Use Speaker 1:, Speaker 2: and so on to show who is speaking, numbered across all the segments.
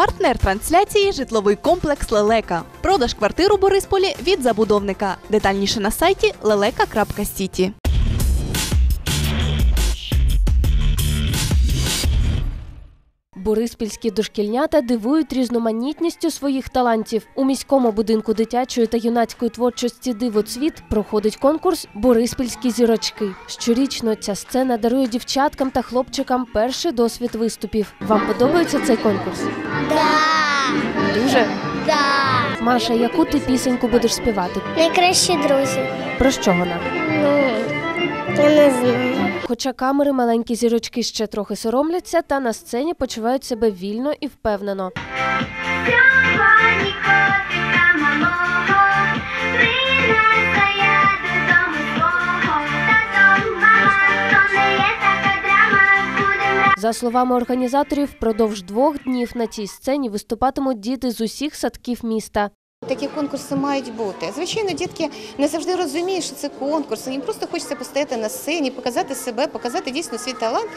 Speaker 1: Партнер трансляції житловий комплекс Лелека. Продаж квартир у Борисполі від забудовника. Детальніше на сайті leleka.city.
Speaker 2: Бориспільські дошкільнята дивують різноманітністю своїх талантів. У міському будинку дитячої та юнацької творчості Дивоцвіт проходить конкурс Бориспільські зірочки. Щорічно ця сцена дарує дівчаткам та хлопчикам перший досвід виступів. Вам подобається цей конкурс?
Speaker 3: Да,
Speaker 2: Дуже
Speaker 3: да.
Speaker 2: Маша, яку ти пісеньку будеш співати?
Speaker 3: Найкращі друзі.
Speaker 2: Про що вона?
Speaker 3: Ну.
Speaker 2: Хоча камери маленькі зірочки ще трохи соромляться, та на сцені почувають себе вільно і впевнено. За словами організаторів, впродовж двох днів на цій сцені виступатимуть діти з усіх садків міста.
Speaker 4: Такі конкурси мають бути. Звичайно, дітки не завжди розуміють, що це конкурс. Їм просто хочеться постояти на сцені, показати себе, показати дійсно свій талант.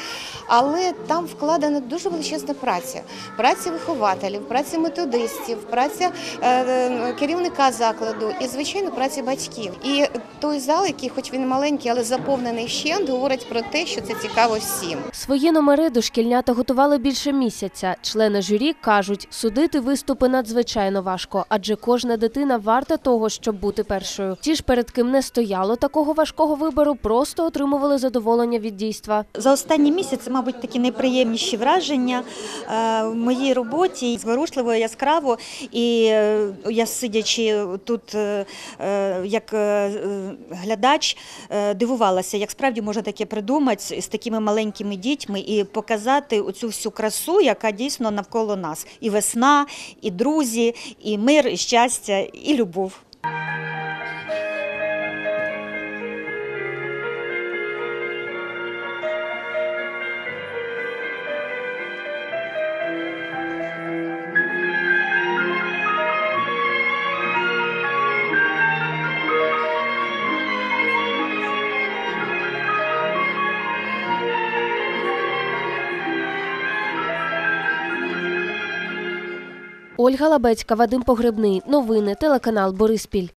Speaker 4: Але там вкладена дуже величезна праця. Праця вихователів, праця методистів, праця е, е, керівника закладу і, звичайно, праця батьків. І той зал, який, хоч він маленький, але заповнений вщент, говорить про те, що це цікаво всім.
Speaker 2: Свої номери дошкільнята готували більше місяця. Члени журі кажуть, судити виступи надзвичайно важко, адже кожна дитина варта того, щоб бути першою. Ті ж, перед ким не стояло такого важкого вибору, просто отримували задоволення від дійства.
Speaker 5: За останній місяць, мабуть, такі найприємніші враження е, в моїй роботі. Зворушливо, яскраво. І е, я сидячи тут е, як глядач, дивувалася, як справді можна таке придумати з такими маленькими дітьми і показати оцю всю красу, яка дійсно навколо нас. І весна, і друзі, і мир, і щастя, і любов.
Speaker 2: Ольга Лабецька, Вадим Погребний. Новини, телеканал Бориспіль.